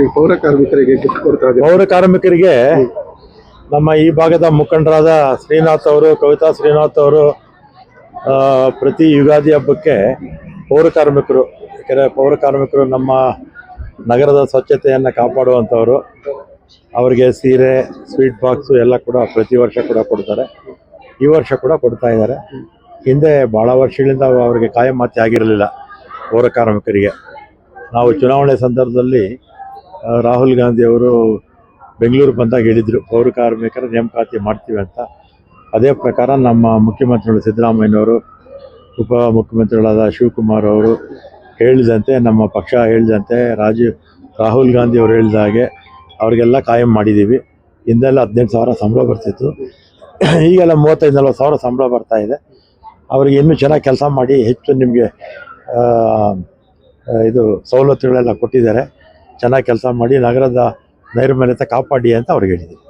ಈ ಪೌರ ಕಾರ್ಮಿಕರಿಗೆ ಗಿಫ್ಟ್ ಕೊಡ್ತಾ ಪೌರ ಕಾರ್ಮಿಕರಿಗೆ ನಮ್ಮ ಈ ಭಾಗದ ಮುಖಂಡರಾದ ಶ್ರೀನಾಥ್ ಅವರು ಕವಿತಾ ಶ್ರೀನಾಥ್ ಅವರು ಪ್ರತಿ ಯುಗಾದಿ ಹಬ್ಬಕ್ಕೆ ಪೌರ ಕಾರ್ಮಿಕರು ಯಾಕಂದರೆ ಪೌರ ಕಾರ್ಮಿಕರು ನಮ್ಮ ನಗರದ ಸ್ವಚ್ಛತೆಯನ್ನು ಕಾಪಾಡುವಂಥವರು. ಅವರಿಗೆ ಸೀರೆ ಸ್ವೀಟ್ ಬಾಕ್ಸು ಎಲ್ಲ ಕೂಡ ಪ್ರತಿ ವರ್ಷ ಕೂಡ ಕೊಡ್ತಾರೆ. ಈ ವರ್ಷ ಕೂಡ ಕೊಡ್ತಾ ಇದ್ದಾರೆ. ಹಿಂದೆ ಭಾಳ ವರ್ಷಗಳಿಂದ ಅವರಿಗೆ ಕಾಯಮಾತಿ ಆಗಿರಲಿಲ್ಲ ಪೌರ ಕಾರ್ಮಿಕರಿಗೆ. ನಾವು ಚುನಾವಣೆ ಸಂದರ್ಭದಲ್ಲಿ ರಾಹುಲ್ ಗಾಂಧಿ ಅವರು ಬೆಂಗಳೂರು ಬಂದಾಗ ಹೇಳಿದರು ಪೌರ ಕಾರ್ಮಿಕರ ನೇಮಕಾತಿ ಮಾಡ್ತೀವಿ ಅಂತ. ಅದೇ ಪ್ರಕಾರ ನಮ್ಮ ಮುಖ್ಯಮಂತ್ರಿಗಳು ಸಿದ್ದರಾಮಯ್ಯನವರು, ಉಪ ಮುಖ್ಯಮಂತ್ರಿಗಳಾದ ಶಿವಕುಮಾರ್ ಅವರು ಹೇಳಿದಂತೆ, ನಮ್ಮ ಪಕ್ಷ ಹೇಳಿದಂತೆ, ರಾಜೀವ್, ರಾಹುಲ್ ಗಾಂಧಿ ಅವರು ಹೇಳಿದ ಹಾಗೆ ಅವರಿಗೆಲ್ಲ ಕಾಯಂ ಮಾಡಿದ್ದೀವಿ. ಹಿಂದೆಲ್ಲ ಹದಿನೆಂಟು ಸಾವಿರ ಸಂಬಳ ಬರ್ತಿತ್ತು. ಈಗೆಲ್ಲ ಮೂವತ್ತೈದು, ನಲ್ವತ್ತು ಸಾವಿರ ಸಂಬಳ ಬರ್ತಾ ಇದೆ. ಅವರಿಗೆ ಇನ್ನೂ ಚೆನ್ನಾಗಿ ಕೆಲಸ ಮಾಡಿ ಹೆಚ್ಚು ನಿಮಗೆ ಇದು ಸವಲತ್ತುಗಳೆಲ್ಲ ಕೊಟ್ಟಿದ್ದಾರೆ. ಚೆನ್ನಾಗಿ ಕೆಲಸ ಮಾಡಿ ನಗರದ ನೈರ್ಮಲ್ಯತೆ ಕಾಪಾಡಿ ಅಂತ ಅವ್ರಿಗೆ ಹೇಳಿದ್ದೀವಿ